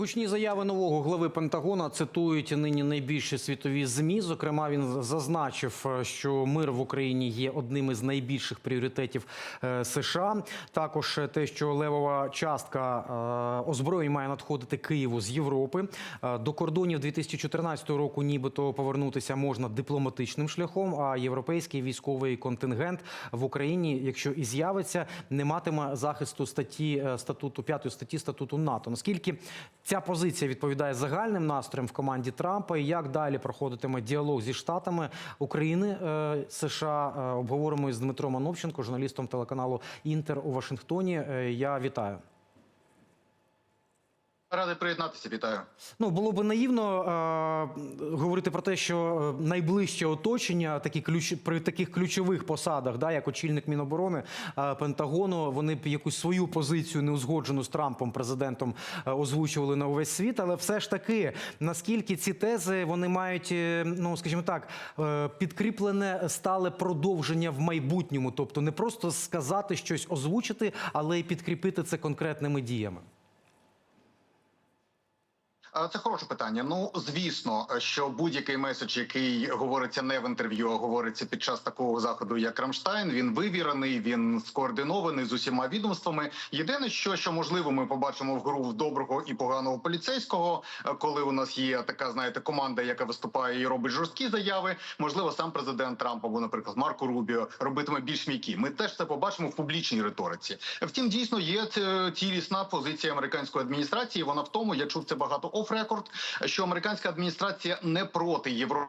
Гучні заяви нового глави Пентагона цитують нині найбільші світові змі. Зокрема, він зазначив, е, що мир в Україні є одним із найбільших пріоритетів е, США. Також е, те, що левова частка озброєнь має надходити Києву з Європи. До кордонів 2014 року, нібито повернутися можна дипломатичним шляхом. А європейський військовий контингент в Україні, якщо і з'явиться, не матиме захисту статті статуту п'ятої статті статуту НАТО. Наскільки ця позиція відповідає загальним настроям в команді Трампа? І як далі проходитиме діалог зі штатами України е, США? Е, Обговоримо із Дмитром Ановченко, журналістом телеканалу Інтер у Вашингтоні. Е, Я вітаю. Радий приєднатися, вітаю. Ну було б наївно е, говорити про те, що е, найближче оточення, такі ключ при таких ключових посадах, да, як очільник Міноборони е, Пентагону, вони б якусь свою позицію неузгоджену з Трампом, президентом, е, озвучували на увесь світ. Але все ж таки, наскільки ці тези вони мають, е, ну скажімо так, е, підкріплене стале продовження в майбутньому, тобто не просто сказати щось озвучити, але й підкріпити це конкретними діями. Це хороше питання. Ну звісно, що будь-який меседж, який говориться не в інтерв'ю, а говориться під час такого заходу, як Рамштайн, він вивірений, він скоординований з усіма відомствами. Єдине, що що можливо, ми побачимо в гру в доброго і поганого поліцейського, е, коли у нас є така, знаєте, команда, яка виступає і робить жорсткі заяви. Можливо, сам президент Трамп або, наприклад, Марко Рубіо робитиме більш м'які. Ми теж це побачимо в публічній риториці. Втім, дійсно є цілісна позиція американської адміністрації. Вона в тому, я чув це багато оф-рекорд, що американська адміністрація не проти євро.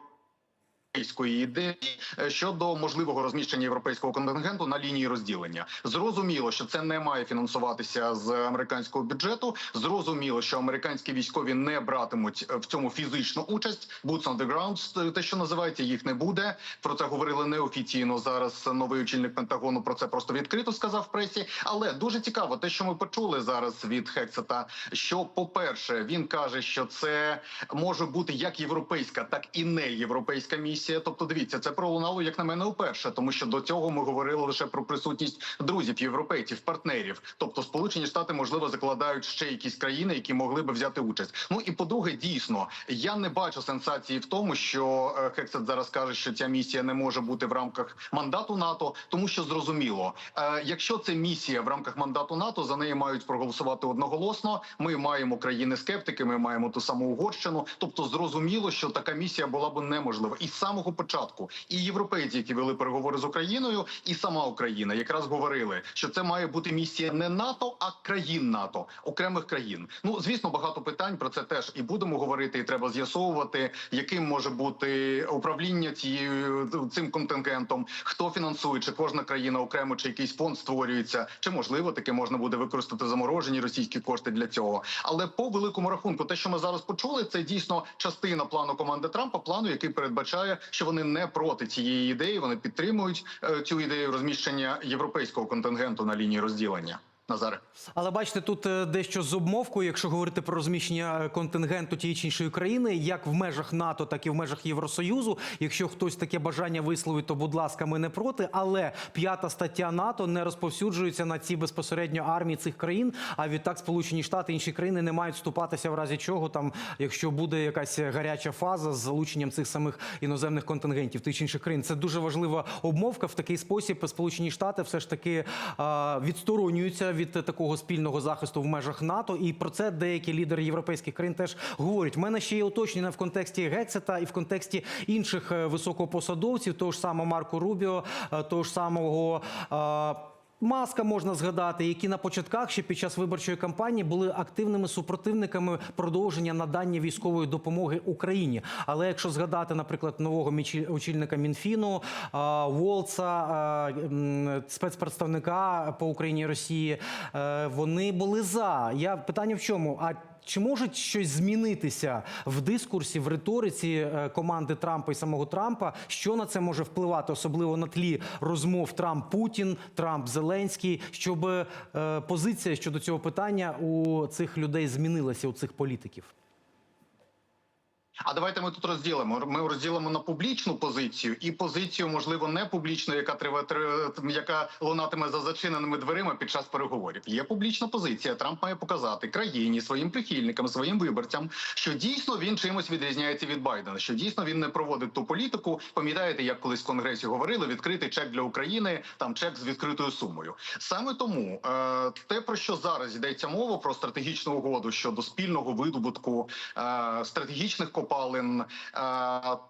Європейської ідеї е, щодо можливого розміщення європейського контингенту на лінії розділення. Зрозуміло, що це не має фінансуватися з американського бюджету. Зрозуміло, що американські військові не братимуть е, в цьому фізичну участь. Boots on the ground, те, що називається, їх не буде. Про це говорили неофіційно. Зараз новий очільник Пентагону про це просто відкрито сказав в пресі. Але дуже цікаво, те, що ми почули зараз від Хексета, що по перше, він каже, що це може бути як європейська, так і не європейська місія. Тобто, дивіться, це пролунало як на мене вперше, тому що до цього ми говорили лише про присутність друзів, європейців, партнерів. Тобто, Сполучені Штати можливо закладають ще якісь країни, які могли би взяти участь. Ну і по-друге, дійсно, я не бачу сенсації в тому, що е, Хексет зараз каже, що ця місія не може бути в рамках мандату НАТО, тому що зрозуміло, е, якщо це місія в рамках мандату НАТО, за неї мають проголосувати одноголосно. Ми маємо країни скептики, ми маємо ту саму Угорщину. Тобто, зрозуміло, що така місія була б неможлива. І з самого початку і європейці, які вели переговори з Україною, і сама Україна якраз говорили, що це має бути місія не НАТО, а країн НАТО, окремих країн. Ну звісно, багато питань про це теж і будемо говорити. І треба з'ясовувати, яким може бути управління цією цим контингентом, хто фінансує, чи кожна країна окремо, чи якийсь фонд створюється, чи можливо таки можна буде використати заморожені російські кошти для цього. Але по великому рахунку, те, що ми зараз почули, це дійсно частина плану команди Трампа, плану, який передбачає, що вони не проти цієї ідеї, вони підтримують е, цю ідею розміщення європейського контингенту на лінії розділення. Назаре. Але бачите, тут е, дещо з обмовкою, якщо говорити про розміщення е, контингенту тієї чи іншої країни, як в межах НАТО, так і в межах Євросоюзу. Якщо хтось таке бажання висловить, то будь ласка, ми не проти. Але п'ята стаття НАТО не розповсюджується на ці безпосередньо армії цих країн. А відтак Сполучені Штати інші країни не мають вступатися в разі чого там, якщо буде якась гаряча фаза з залученням цих самих іноземних контингентів тих чи інших країн. Це дуже важлива обмовка. В такий спосіб Сполучені Штати все ж таки відсторонюються від такого спільного захисту в межах НАТО, і про це деякі лідери європейських країн теж говорять. У мене ще є уточнення в контексті Гексета і в контексті інших е, високопосадовців, того ж самого Марко Рубіо, е, того ж самого. Маска можна згадати, які на початках ще під час виборчої кампанії були активними супротивниками продовження надання військової допомоги Україні. Але якщо згадати, наприклад, нового очільника Мінфіну Волца, спецпредставника по Україні і Росії, е, вони були за. Я питання в чому? А чи може щось змінитися в дискурсі, в риториці е, команди Трампа і самого Трампа? Що на це може впливати, особливо на тлі розмов Трамп-Путін, Трамп-Зеленський, щоб е, позиція щодо цього питання у цих людей змінилася, у цих політиків? А давайте ми тут розділимо. Ми розділимо на публічну позицію і позицію, можливо, не публічну, яка триває, яка лунатиме за зачиненими дверима під час переговорів. Є публічна позиція. Трамп має показати країні, своїм прихильникам, своїм виборцям, що дійсно він чимось відрізняється від Байдена. Що дійсно він не проводить ту політику. Пам'ятаєте, як колись в конгресі говорили, відкритий чек для України, там чек з відкритою сумою. Саме тому е, те, про що зараз йдеться мова, про стратегічну угоду щодо спільного видобутку е, стратегічних копалин, е,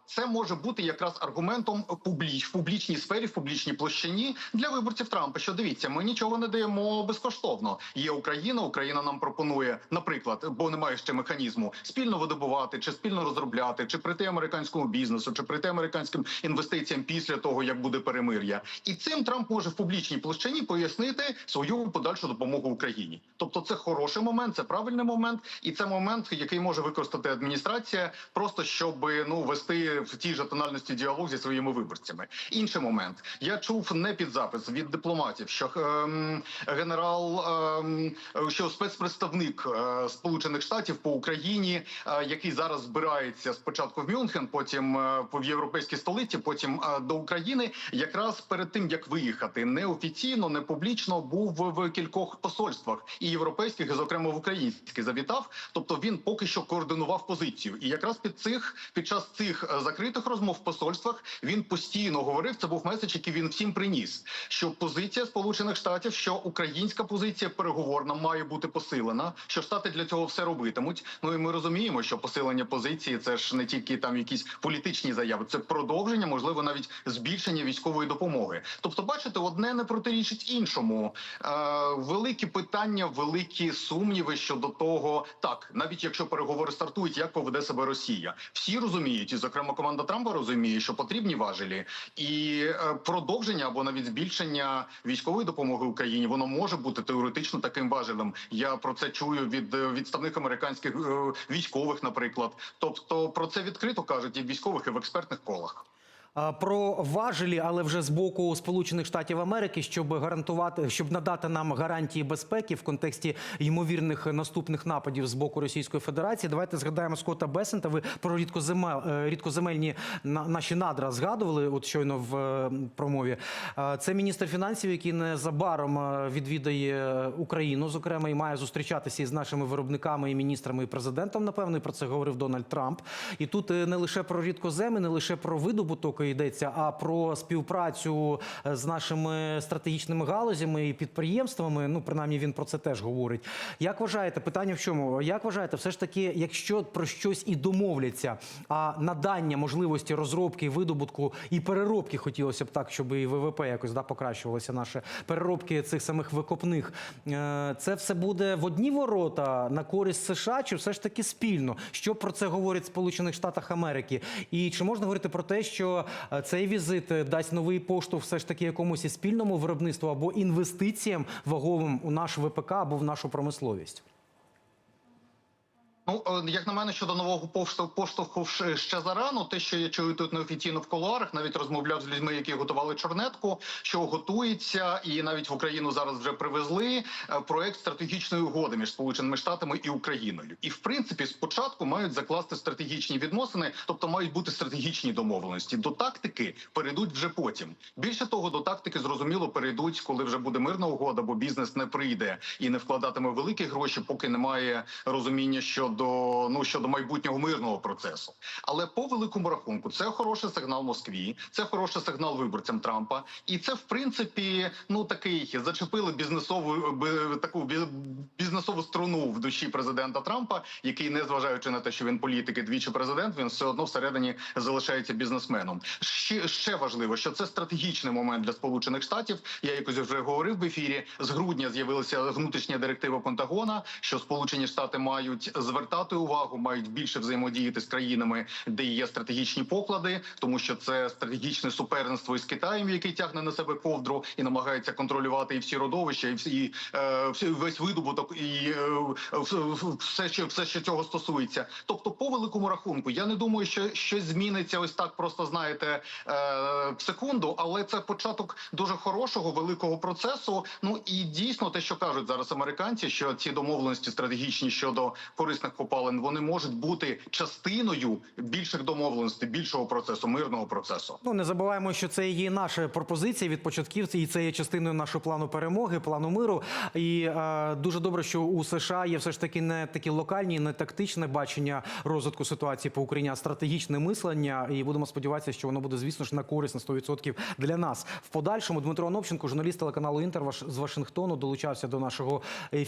це може бути якраз аргументом публіч, в публічній сфері, в публічній площині для виборців Трампа. Що дивіться, ми нічого не даємо безкоштовно. Є Україна, Україна нам пропонує, наприклад, бо немає ще механізму спільно видобувати, чи спільно розробляти, чи прийти американському бізнесу, чи прийти американським інвестиціям після того, як буде перемир'я. І цим Трамп може в публічній площині пояснити свою подальшу допомогу Україні. Тобто, це хороший момент, це правильний момент, і це момент, який може використати адміністрація, просто щоб ну вести в тій же тональності діалог зі своїми виборцями. Інший момент я чув не під запис від дипломатів, що ем, генерал, ем, що спецпредставник е, Сполучених Штатів по Україні, е, який зараз збирається спочатку в Мюнхен, потім е, в європейській столиці, потім е, до України, якраз перед тим як виїхати неофіційно, не публічно був в кількох посольствах і європейських, і зокрема в українських завітав. Тобто він поки що координував позицію, і якраз під цих під час цих е, закритих розмов в посольствах він постійно говорив. Це був меседж, який він всім приніс. Що позиція Сполучених Штатів, що українська позиція переговорна має бути посилена, що штати для цього все робитимуть. Ну і ми розуміємо, що посилення позиції це ж не тільки там якісь політичні заяви, це продовження, можливо, навіть збільшення військової допомоги. Тобто, бачите, одне не протирічить іншому. Е, великі питання, великі сумніви щодо того, так навіть якщо переговори стартують, як поведе себе Росія, всі розуміють, і зокрема команда Трампа розуміє, що потрібні важелі, і е, продовження або навіть збільшення військової допомоги Україні воно може бути теоретично таким важелем. Я про це чую від е, відставних американських е, військових, наприклад. Тобто про це відкрито кажуть і в військових, і в експертних колах. Про важелі, але вже з боку Сполучених Штатів Америки, щоб гарантувати, щоб надати нам гарантії безпеки в контексті ймовірних наступних нападів з боку Російської Федерації. Давайте згадаємо Скотта Бесента. Ви про рідкоземель, е, рідкоземельні на- наші надра згадували. От щойно в е, промові. Це міністр фінансів, який незабаром е, відвідає Україну, зокрема, і має зустрічатися із нашими виробниками і міністрами і президентом. Напевно, і про це говорив Дональд Трамп. І тут не лише про рідкоземи, не лише про видобуток йдеться, а про співпрацю е, з нашими стратегічними галузями і підприємствами. Ну, принаймні, він про це теж говорить. Як вважаєте, питання в чому? Як вважаєте, все ж таки, якщо про щось і домовляться, а надання можливості розробки, видобутку і переробки хотілося б так, щоб і ВВП якось да, покращувалося наше переробки цих самих викопних, е, це все буде в одні ворота на користь США, чи все ж таки спільно? Що про це говорять Сполучених Штатах Америки? І чи можна говорити про те, що цей візит е, дасть новий поштовх все ж таки якомусь і спільному виробництву або інвестиціям ваговим у наш ВПК або в нашу промисловість? Ну, е, як на мене, щодо нового поштовху, ще- зарано. Те, що я чую тут неофіційно в кулуарах, навіть розмовляв з людьми, які готували чорнетку, що готується, і навіть в Україну зараз вже привезли е, проект стратегічної угоди між Сполученими Штатами і Україною. І в принципі, спочатку мають закласти стратегічні відносини, тобто мають бути стратегічні домовленості. До тактики перейдуть вже потім. Більше того, до тактики зрозуміло перейдуть, коли вже буде мирна угода, бо бізнес не прийде і не вкладатиме великі гроші, поки немає розуміння щодо ну щодо майбутнього мирного процесу. Але по великому рахунку це хороший сигнал Москві, це хороший сигнал виборцям Трампа, і це в принципі ну такий зачепили бізнесову таку бі- бізнесову струну в душі президента Трампа, який, не зважаючи на те, що він політик і двічі президент, він все одно всередині залишається бізнесменом. Ще, ще важливо, що це стратегічний момент для Сполучених Штатів. Я якось вже говорив в ефірі. З грудня з'явилася внутрішня директива Пентагона, що Сполучені Штати мають звертати увагу, мають більше взаємодіяти з країнами, де є стратегічні поклади, тому що це стратегічне суперництво із Китаєм, який тягне на себе ковдру і намагається контролювати і всі родовища, і всі і, е, весь видобуток, і е, все, що все, що цього стосується. Тобто, по великому рахунку, я не думаю, що щось зміниться ось так, просто знаєте, е, в секунду, але це початок дуже хорошого великого процесу. Ну і дійсно те, що кажуть зараз американці, що ці домовленості стратегічні щодо корисних корисних копалин вони можуть бути частиною більших домовленостей, більшого процесу, мирного процесу. Ну не забуваємо, що це є наша пропозиція від початківців, і це є частиною нашого плану перемоги, плану миру. І е, дуже добре, що у США є все ж таки не такі локальні, не тактичне бачення розвитку ситуації по Україні, а стратегічне мислення. І будемо сподіватися, що воно буде, звісно ж, на користь на 100% для нас. В подальшому Дмитро Онопченко, журналіст телеканалу Інтер з Вашингтону, долучався до нашого ефіру.